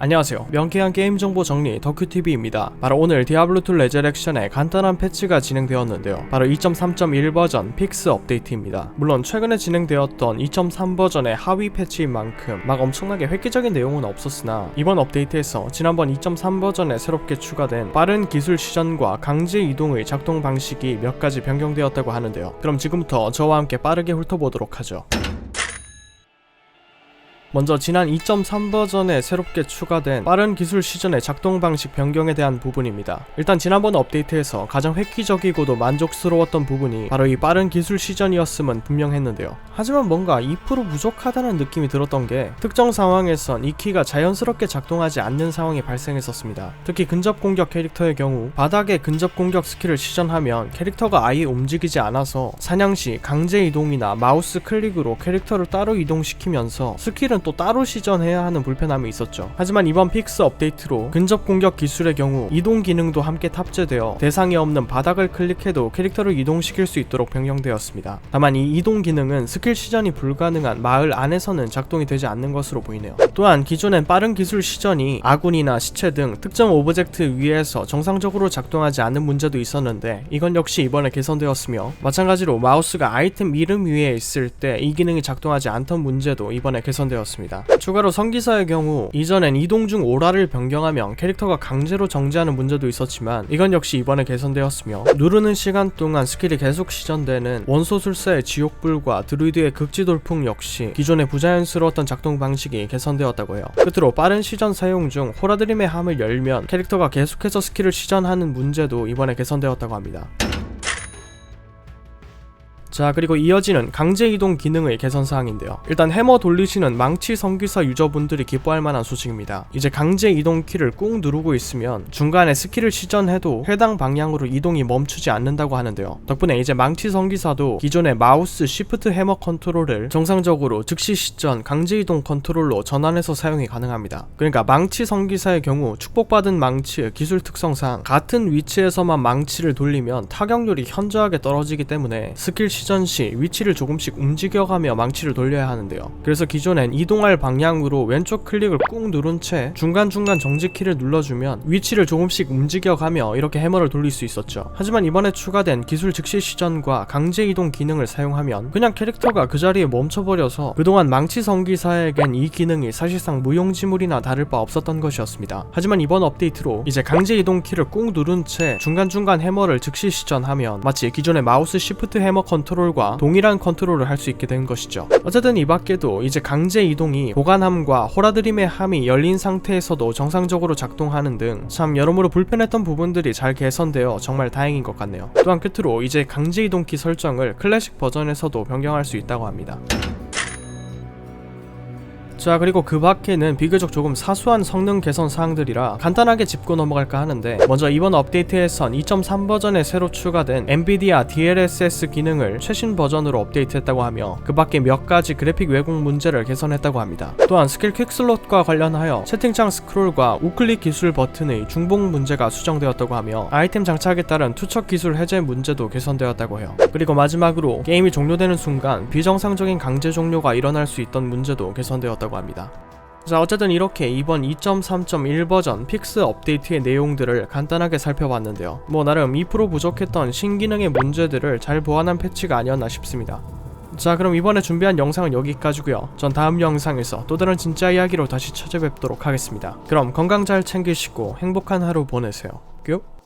안녕하세요. 명쾌한 게임 정보 정리 덕큐TV입니다. 바로 오늘 디아블로2 레저렉션에 간단한 패치가 진행되었는데요. 바로 2.3.1 버전 픽스 업데이트입니다. 물론 최근에 진행되었던 2.3 버전의 하위 패치인 만큼 막 엄청나게 획기적인 내용은 없었으나 이번 업데이트에서 지난번 2.3 버전에 새롭게 추가된 빠른 기술 시전과 강제 이동의 작동 방식이 몇 가지 변경되었다고 하는데요. 그럼 지금부터 저와 함께 빠르게 훑어보도록 하죠. 먼저 지난 2.3 버전에 새롭게 추가된 빠른 기술 시전의 작동 방식 변경에 대한 부분입니다. 일단 지난번 업데이트에서 가장 획기적이고도 만족스러웠던 부분이 바로 이 빠른 기술 시전이었음은 분명했는데요. 하지만 뭔가 2% 부족하다는 느낌이 들었던 게 특정 상황에선 이 키가 자연스럽게 작동하지 않는 상황이 발생했었습니다. 특히 근접 공격 캐릭터의 경우 바닥에 근접 공격 스킬을 시전하면 캐릭터가 아예 움직이지 않아서 사냥 시 강제 이동이나 마우스 클릭으로 캐릭터를 따로 이동시키면서 스킬은 또 따로 시전해야 하는 불편함이 있었죠. 하지만 이번 픽스 업데이트로 근접 공격 기술의 경우 이동 기능도 함께 탑재되어 대상이 없는 바닥을 클릭해도 캐릭터를 이동시킬 수 있도록 변경되었습니다. 다만 이 이동 기능은 스킬 시전이 불가능한 마을 안에서는 작동이 되지 않는 것으로 보이네요. 또한 기존엔 빠른 기술 시전이 아군이나 시체 등 특정 오브젝트 위에서 정상적으로 작동하지 않는 문제도 있었는데 이건 역시 이번에 개선되었으며 마찬가지로 마우스가 아이템 이름 위에 있을 때 이 기능이 작동하지 않던 문제도 이번에 개선되었습니다. 추가로 성기사의 경우 이전엔 이동 중 오라를 변경하면 캐릭터가 강제로 정지하는 문제도 있었지만 이건 역시 이번에 개선되었으며 누르는 시간 동안 스킬이 계속 시전되는 원소술사의 지옥불과 드루이드의 극지돌풍 역시 기존의 부자연스러웠던 작동 방식이 개선되었다고 해요. 끝으로 빠른 시전 사용 중 호라드림의 함을 열면 캐릭터가 계속해서 스킬을 시전하는 문제도 이번에 개선되었다고 합니다. 자 그리고 이어지는 강제 이동 기능의 개선 사항인데요. 일단 해머 돌리시는 망치 성기사 유저분들이 기뻐할 만한 소식입니다. 이제 강제 이동 키를 꾹 누르고 있으면 중간에 스킬을 시전해도 해당 방향으로 이동이 멈추지 않는다고 하는데요. 덕분에 이제 망치 성기사도 기존의 마우스 시프트 해머 컨트롤을 정상적으로 즉시 시전 강제 이동 컨트롤로 전환해서 사용이 가능합니다. 그러니까 망치 성기사의 경우 축복받은 망치의 기술 특성상 같은 위치에서만 망치를 돌리면 타격률이 현저하게 떨어지기 때문에 스킬 시전 시 위치를 조금씩 움직여가며 망치를 돌려야 하는데요. 그래서 기존엔 이동할 방향으로 왼쪽 클릭을 꾹 누른 채 중간중간 정지키를 눌러주면 위치를 조금씩 움직여가며 이렇게 해머를 돌릴 수 있었죠. 하지만 이번에 추가된 기술 즉시 시전과 강제 이동 기능을 사용하면 그냥 캐릭터가 그 자리에 멈춰버려서 그동안 망치 성기사에겐 이 기능이 사실상 무용지물이나 다를 바 없었던 것이었습니다. 하지만 이번 업데이트로 이제 강제 이동 키를 꾹 누른 채 중간중간 해머를 즉시 시전하면 마치 기존의 마우스 시프트 해머 컨트 롤과 동일한 컨트롤을 할 수 있게 된 것이죠. 어쨌든 이 밖에도 이제 강제 이동이 보관함과 호라드림의 함이 열린 상태에서도 정상적으로 작동하는 등 참 여러모로 불편했던 부분들이 잘 개선되어 정말 다행인 것 같네요. 또한 끝으로 이제 강제 이동 키 설정을 클래식 버전에서도 변경할 수 있다고 합니다. 자 그리고 그 밖에는 비교적 조금 사소한 성능 개선 사항들이라 간단하게 짚고 넘어갈까 하는데 먼저 이번 업데이트에선 2.3 버전에 새로 추가된 엔비디아 DLSS 기능을 최신 버전으로 업데이트했다고 하며 그 밖에 몇 가지 그래픽 왜곡 문제를 개선했다고 합니다. 또한 스킬 퀵슬롯과 관련하여 채팅창 스크롤과 우클릭 기술 버튼의 중복 문제가 수정되었다고 하며 아이템 장착에 따른 투척 기술 해제 문제도 개선되었다고 해요. 그리고 마지막으로 게임이 종료되는 순간 비정상적인 강제 종료가 일어날 수 있던 문제도 개선되었 다고 합니다. 자 어쨌든 이렇게 이번 2.3.1 버전 픽스 업데이트의 내용들을 간단하게 살펴봤는데요. 뭐 나름 2% 부족했던 신기능의 문제들을 잘 보완한 패치가 아니었나 싶습니다. 자 그럼 이번에 준비한 영상은 여기까지고요. 전 다음 영상에서 또 다른 진짜 이야기로 다시 찾아뵙도록 하겠습니다. 그럼 건강 잘 챙기시고 행복한 하루 보내세요. 뀨